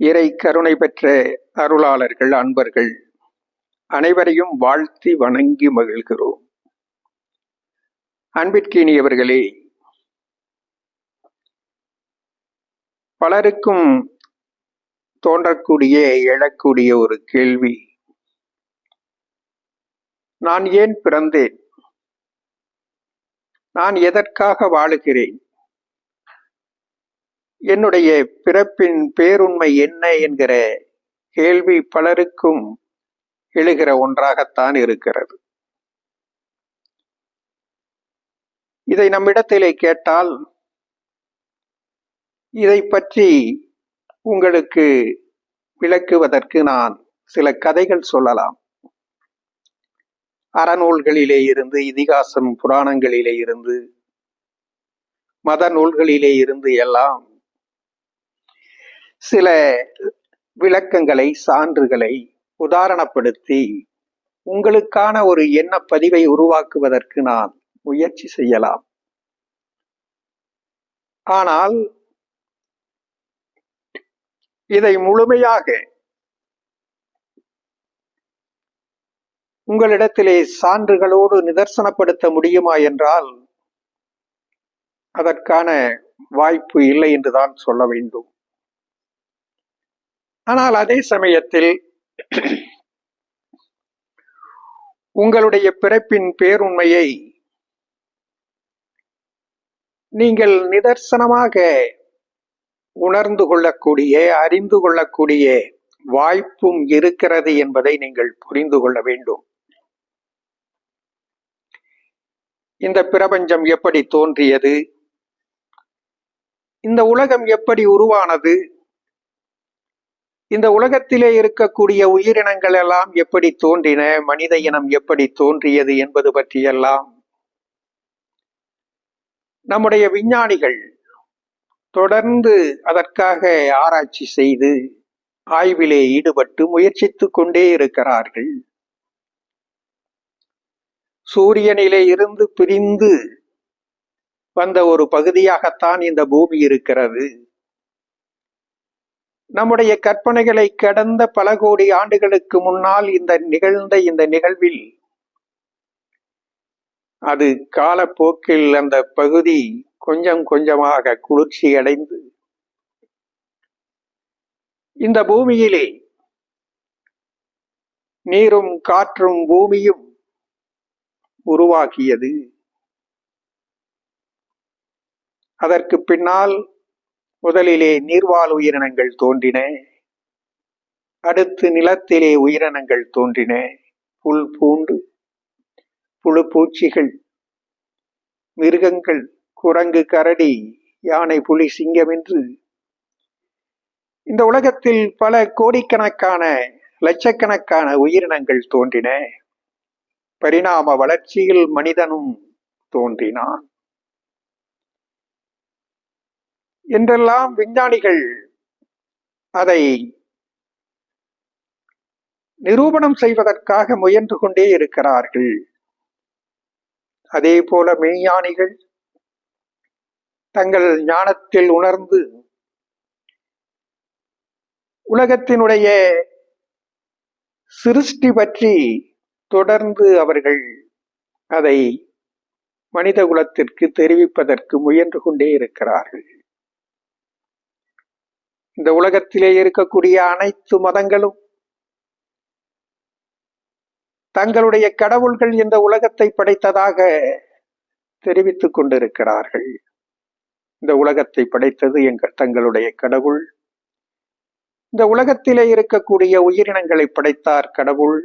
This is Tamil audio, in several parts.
இறை கருணை பெற்ற அருளாளர்கள் அன்பர்கள் அனைவரையும் வாழ்த்தி வணங்கி மகிழ்கிறோம். அன்பிற்கினியவர்களே பலருக்கும் தோன்றக்கூடிய எழக்கூடிய ஒரு கேள்வி. நான் ஏன் பிறந்தேன்? நான் எதற்காக வாழுகிறேன்? என்னுடைய பிறப்பின் பேருண்மை என்ன என்கிற கேள்வி பலருக்கும் எழுகிற ஒன்றாகத்தான் இருக்கிறது. இதை நம்மிடத்திலே கேட்டால் இதை பற்றி உங்களுக்கு விளக்குவதற்கு நான் சில கதைகள் சொல்லலாம். அறநூல்களிலே இருந்து இதிகாசம் புராணங்களிலே இருந்து மத நூல்களிலே இருந்து எல்லாம் சில விளக்கங்களை சான்றுகளை உதாரணப்படுத்தி உங்களுக்கான ஒரு எண்ண பதிவை உருவாக்குவதற்கு நான் முயற்சி செய்யலாம். ஆனால் இதை முழுமையாக உங்களிடத்திலே சான்றுகளோடு நிதர்சனப்படுத்த முடியுமா என்றால் அதற்கான வாய்ப்பு இல்லை என்றுதான் சொல்ல வேண்டும். ஆனால் அதே சமயத்தில் உங்களுடைய பிறப்பின் பேருண்மையை நீங்கள் நிதர்சனமாக உணர்ந்து கொள்ளக்கூடிய அறிந்து கொள்ளக்கூடிய வாய்ப்பும் இருக்கிறது என்பதை நீங்கள் புரிந்து கொள்ள வேண்டும். இந்த பிரபஞ்சம் எப்படி தோன்றியது? இந்த உலகம் எப்படி உருவானது? இந்த உலகத்திலே இருக்கக்கூடிய உயிரினங்கள் எல்லாம் எப்படி தோன்றின? மனித இனம் எப்படி தோன்றியது என்பது பற்றியெல்லாம் நம்முடைய விஞ்ஞானிகள் தொடர்ந்து அதற்காக ஆராய்ச்சி செய்து ஆய்விலே ஈடுபட்டு முயற்சித்து கொண்டே இருக்கிறார்கள். சூரியனிலே இருந்து பிரிந்து வந்த ஒரு பகுதியாகத்தான் இந்த பூமி இருக்கிறது. நம்முடைய கற்பனைகளை கடந்த பல கோடி ஆண்டுகளுக்கு முன்னால் இந்த நிகழ்ந்த இந்த நிகழ்வில் அது காலப்போக்கில் அந்த பகுதி கொஞ்சம் கொஞ்சமாக குளிர்ச்சி அடைந்து இந்த பூமியிலே நீரும் காற்றும் பூமியும் உருவாகியது. அதற்கு பின்னால் முதலிலே நீர்வாழ் உயிரினங்கள் தோன்றின. அடுத்து நிலத்திலே உயிரினங்கள் தோன்றின. புல் பூண்டு புழு பூச்சிகள் மிருகங்கள் குரங்கு கரடி யானை புலி சிங்கம் என்று. இந்த உலகத்தில் பல கோடிக்கணக்கான லட்சக்கணக்கான உயிரினங்கள் தோன்றின. பரிணாம வளர்ச்சியில் மனிதனும் தோன்றினான். என்றெல்லாம் விஞ்ஞானிகள் அதை நிரூபணம் செய்வதற்காக முயன்று கொண்டே இருக்கிறார்கள். அதே போல மெய்ஞானிகள் தங்கள் ஞானத்தில் உணர்ந்து உலகத்தினுடைய சிருஷ்டி பற்றி தொடர்ந்து அவர்கள் அதை மனித குலத்திற்கு தெரிவிப்பதற்கு முயன்று கொண்டே இருக்கிறார்கள். இந்த உலகத்திலே இருக்கக்கூடிய அனைத்து மதங்களும் தங்களுடைய கடவுள்கள் இந்த உலகத்தை படைத்ததாக தெரிவித்துக் கொண்டிருக்கிறார்கள். இந்த உலகத்தை படைத்தது எங்கள் தங்களுடைய கடவுள். இந்த உலகத்திலே இருக்கக்கூடிய உயிரினங்களை படைத்தார் கடவுள்.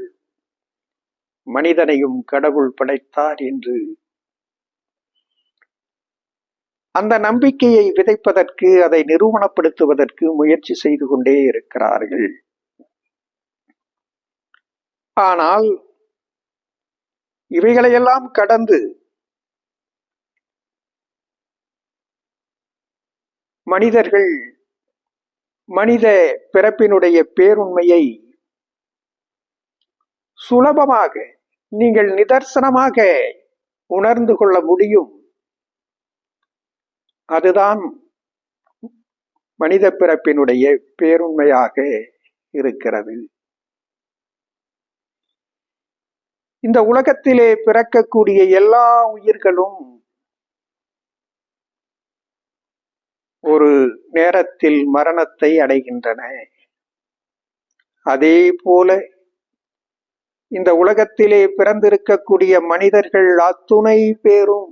மனிதனையும் கடவுள் படைத்தார் என்று அந்த நம்பிக்கையை விதைப்பதற்கு அதை நிரூபணப்படுத்துவதற்கு முயற்சி செய்து கொண்டே இருக்கிறார்கள். ஆனால் இவைகளையெல்லாம் கடந்து மனிதர்கள் மனித பிறப்பினுடைய பேருண்மையை சுலபமாக நீங்கள் நிதர்சனமாக உணர்ந்து கொள்ள முடியும். அதுதான் மனித பிறப்பினுடைய பேருண்மையாக இருக்கிறது. இந்த உலகத்திலே பிறக்கக்கூடிய எல்லா உயிர்களும் ஒரு நேரத்தில் மரணத்தை அடைகின்றன. அதே போல இந்த உலகத்திலே பிறந்திருக்கக்கூடிய மனிதர்கள் அத்துணை பேரும்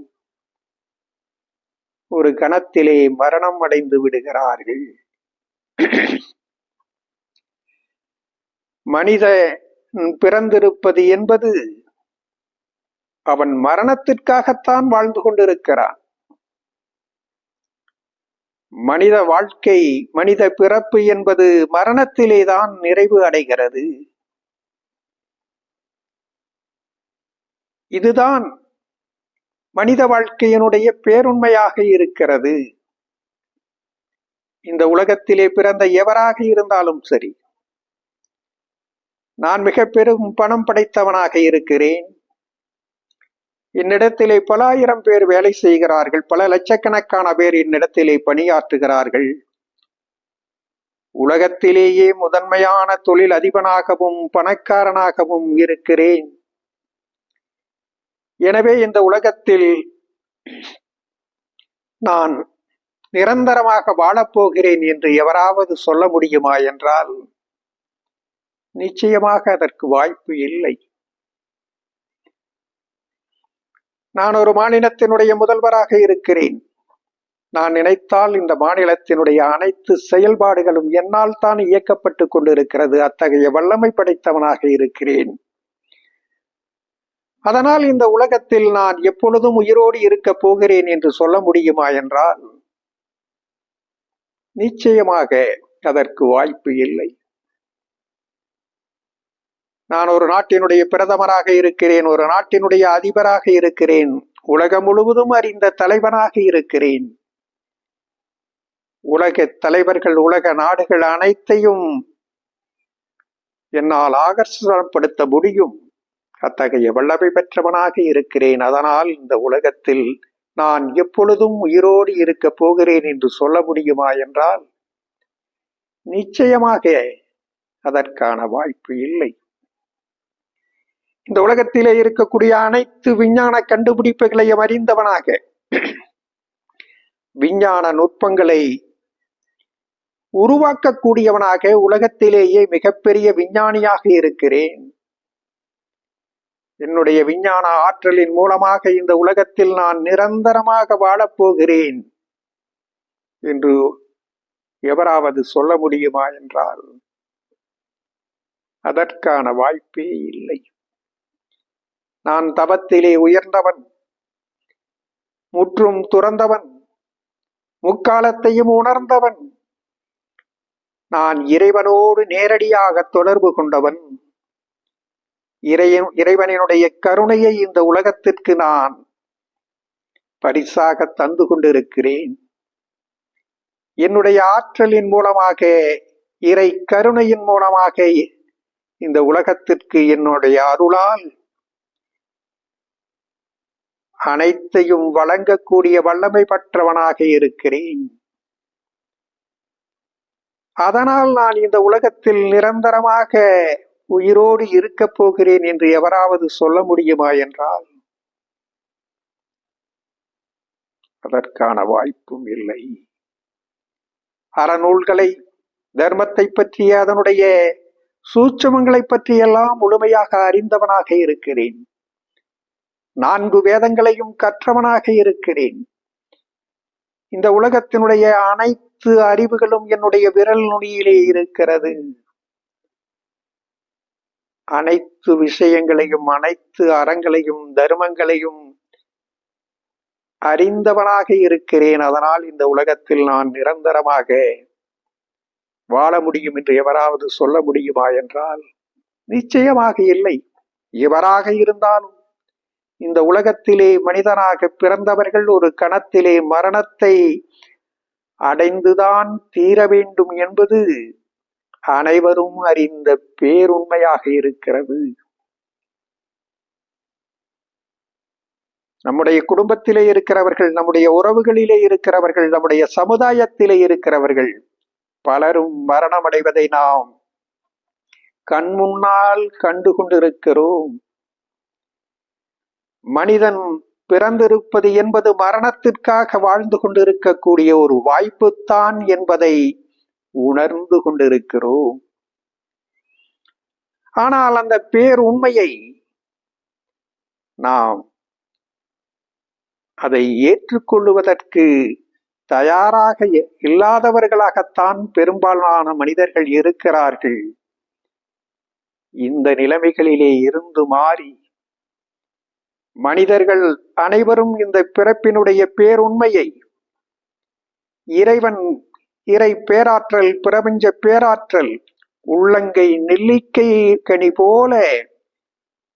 ஒரு கணத்திலே மரணம் அடைந்து விடுகிறார்கள். மனித பிறந்திருப்பது என்பது அவன் மரணத்திற்காகத்தான் வாழ்ந்து கொண்டிருக்கிறான். மனித வாழ்க்கை மனித பிறப்பு என்பது மரணத்திலேதான் நிறைவு அடைகிறது. இதுதான் மனித வாழ்க்கையினுடைய பேருண்மையாக இருக்கிறது. இந்த உலகத்திலே பிறந்த எவராக இருந்தாலும் சரி நான் மிக பெரும் பணம் படைத்தவனாக இருக்கிறேன். என்னிடத்திலே பல ஆயிரம் பேர் வேலை செய்கிறார்கள் பல லட்சக்கணக்கான பேர் என்னிடத்திலே பணியாற்றுகிறார்கள். உலகத்திலேயே முதன்மையான தொழில் அதிபனாகவும் பணக்காரனாகவும் இருக்கிறேன். எனவே இந்த உலகத்தில் நான் நிரந்தரமாக வாழப்போகிறேன் என்று எவராவது சொல்ல முடியுமா என்றால் நிச்சயமாக அதற்கு வாய்ப்பு இல்லை. நான் ஒரு மாநிலத்தினுடைய முதல்வராக இருக்கிறேன். நான் நினைத்தால் இந்த மாநிலத்தினுடைய அனைத்து செயல்பாடுகளும் என்னால் தான் இயக்கப்பட்டு கொண்டிருக்கிறது. அத்தகைய வல்லமை படைத்தவனாக இருக்கிறேன். அதனால் இந்த உலகத்தில் நான் எப்பொழுதும் உயிரோடு இருக்கப் போகிறேன் என்று சொல்ல முடியுமா என்றால் நிச்சயமாக அதற்கு வாய்ப்பு இல்லை. நான் ஒரு நாட்டினுடைய பிரதமராக இருக்கிறேன் ஒரு நாட்டினுடைய அதிபராக இருக்கிறேன் உலகம் முழுவதும் அறிந்த தலைவனாக இருக்கிறேன். உலக தலைவர்கள் உலக நாடுகள் அனைத்தையும் என்னால் ஆகர்ஷப்படுத்த முடியும். அத்தகைய வல்லமை பெற்றவனாக இருக்கிறேன். அதனால் இந்த உலகத்தில் நான் எப்பொழுதும் உயிரோடு இருக்க போகிறேன் என்று சொல்ல முடியுமா என்றால் நிச்சயமாக அதற்கான வாய்ப்பு இல்லை. இந்த உலகத்திலே இருக்கக்கூடிய அனைத்து விஞ்ஞான கண்டுபிடிப்புகளையும் அறிந்தவனாக விஞ்ஞான நுட்பங்களை உருவாக்கக்கூடியவனாக உலகத்திலேயே மிகப்பெரிய விஞ்ஞானியாக இருக்கிறேன். என்னுடைய விஞ்ஞான ஆற்றலின் மூலமாக இந்த உலகத்தில் நான் நிரந்தரமாக வாழப்போகிறேன் என்று எவராவது சொல்ல முடியுமா என்றால் அதற்கான வாய்ப்பே இல்லை. நான் தபத்திலே உயர்ந்தவன் முற்றும் துறந்தவன் முக்காலத்தையும் உணர்ந்தவன் நான் இறைவனோடு நேரடியாக தொடர்பு கொண்டவன். இறையன் இறைவனினுடைய கருணையை இந்த உலகத்திற்கு நான் பரிசாக தந்து கொண்டிருக்கிறேன். என்னுடைய ஆற்றலின் மூலமாக இறை கருணையின் மூலமாக இந்த உலகத்திற்கு என்னுடைய அருளால் அனைத்தையும் வழங்கக்கூடிய வல்லமை பெற்றவனாக இருக்கிறேன். அதனால் நான் இந்த உலகத்தில் நிரந்தரமாக உயிரோடு இருக்கப் போகிறேன் என்று எவராவது சொல்ல முடியுமா என்றால் அதற்கான வாய்ப்பும் இல்லை. அறநூல்களை தர்மத்தை பற்றி அதனுடைய சூட்சமங்களை பற்றியெல்லாம் முழுமையாக அறிந்தவனாக இருக்கிறேன். நான்கு வேதங்களையும் கற்றவனாக இருக்கிறேன். இந்த உலகத்தினுடைய அனைத்து அறிவுகளும் என்னுடைய விரல் நுனியிலே இருக்கிறது. அனைத்து விஷயங்களையும் அனைத்து அறங்களையும் தர்மங்களையும் அறிந்தவனாக இருக்கிறேன். அதனால் இந்த உலகத்தில் நான் நிரந்தரமாக வாழ முடியும் என்று எவராவது சொல்ல முடியுமா என்றால் நிச்சயமாக இல்லை. எவராக இருந்தாலும் இந்த உலகத்திலே மனிதனாக பிறந்தவர்கள் ஒரு கணத்திலே மரணத்தை அடைந்துதான் தீர வேண்டும் என்பது அனைவரும் அறிந்த பேருண்மையாக இருக்கிறது. நம்முடைய குடும்பத்திலே இருக்கிறவர்கள் நம்முடைய உறவுகளிலே இருக்கிறவர்கள் நம்முடைய சமுதாயத்திலே இருக்கிறவர்கள் பலரும் மரணமடைவதை நாம் கண் முன்னால் கண்டு கொண்டிருக்கிறோம் மனிதன் பிறந்திருப்பது என்பது மரணத்திற்காக வாழ்ந்து கொண்டிருக்கக்கூடிய ஒரு வாய்ப்புத்தான் என்பதை உணர்ந்து கொண்டிருக்கிறோம் ஆனால் அந்த பேர் உண்மையை நாம் அதை ஏற்றுக்கொள்ளுவதற்கு தயாராக இல்லாதவர்களாகத்தான் பெரும்பாலான மனிதர்கள் இருக்கிறார்கள். இந்த நிலைமைகளிலே இருந்து மாறி மனிதர்கள் அனைவரும் இந்த பிறப்பினுடைய பேருண்மையை இறைவன் இறை பேராற்றல் பிரபஞ்ச பேராற்றல் உள்ளங்கை நெல்லிக்கை கனி போல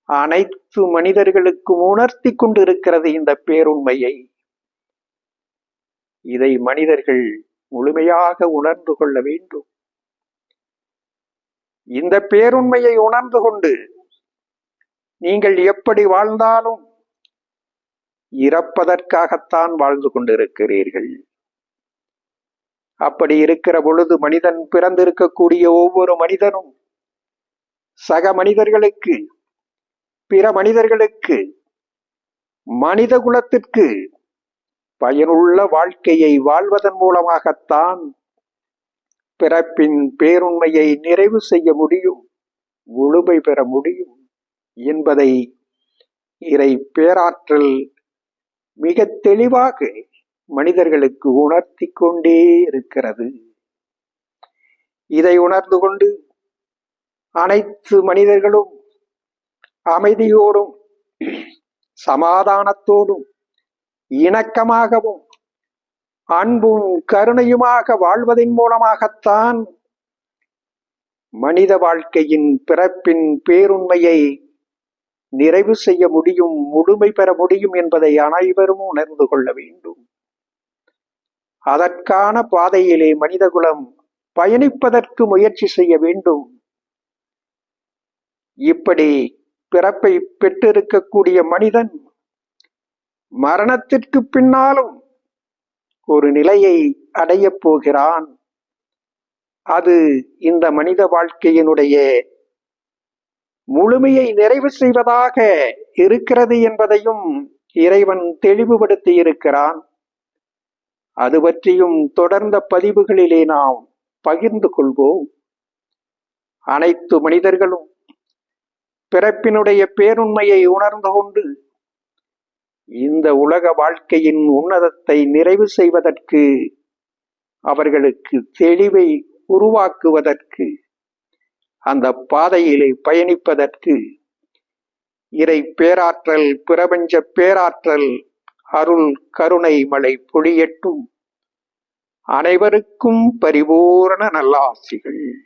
அனைத்து மனிதர்களுக்கும் உணர்த்தி கொண்டிருக்கிறது இந்த பேருண்மையை. இதை மனிதர்கள் முழுமையாக உணர்ந்து கொள்ள வேண்டும். இந்த பேருண்மையை உணர்ந்து கொண்டு நீங்கள் எப்படி வாழ்ந்தாலும் இறப்பதற்காகத்தான் வாழ்ந்து கொண்டிருக்கிறீர்கள். அப்படி இருக்கிற பொழுது மனிதன் பிறந்திருக்கக்கூடிய ஒவ்வொரு மனிதனும் சக மனிதர்களுக்கு பிற மனிதர்களுக்கு மனித குலத்திற்கு பயனுள்ள வாழ்க்கையை வாழ்வதன் மூலமாகத்தான் பிறப்பின் பேருண்மையை நிறைவு செய்ய முடியும் முழுமை பெற முடியும் என்பதை இறை பேராற்றல் மிக தெளிவாக மனிதர்களுக்கு உணர்த்தி கொண்டே இருக்கிறது. இதை உணர்ந்து கொண்டு அனைத்து மனிதர்களும் அமைதியோடும் சமாதானத்தோடும் இணக்கமாகவும் அன்பும் கருணையுமாக வாழ்வதன் மூலமாகத்தான் மனித வாழ்க்கையின் பிறப்பின் பேருண்மையை நிறைவு செய்ய முடியும் முழுமை பெற முடியும் என்பதை அனைவரும் உணர்ந்து கொள்ள வேண்டும். அதற்கான பாதையிலே மனிதகுலம் பயணிப்பதற்கு முயற்சி செய்ய வேண்டும். இப்படி பிறப்பை பெற்றிருக்கக்கூடிய மனிதன் மரணத்திற்கு பின்னாலும் ஒரு நிலையை அடையப் போகிறான். அது இந்த மனித வாழ்க்கையினுடைய முழுமையை நிறைவு செய்வதாக இருக்கிறது என்பதையும் இறைவன் தெளிவுபடுத்தி இருக்கிறான். அது பற்றியும் தொடர்ந்த பதிவுகளிலே நாம் பகிர்ந்து கொள்வோம். அனைத்து மனிதர்களும் பிறப்பினுடைய பேருண்மையை உணர்ந்து கொண்டு இந்த உலக வாழ்க்கையின் உன்னதத்தை நிறைவு செய்வதற்கு அவர்களுக்கு தெளிவை உருவாக்குவதற்கு அந்த பாதையிலே பயணிப்பதற்கு இறை பேராற்றல் பிரபஞ்ச பேராற்றல் அருள் கருணை மழை பொழியட்டும். அனைவருக்கும் பரிபூரண நல்லாசிகள்.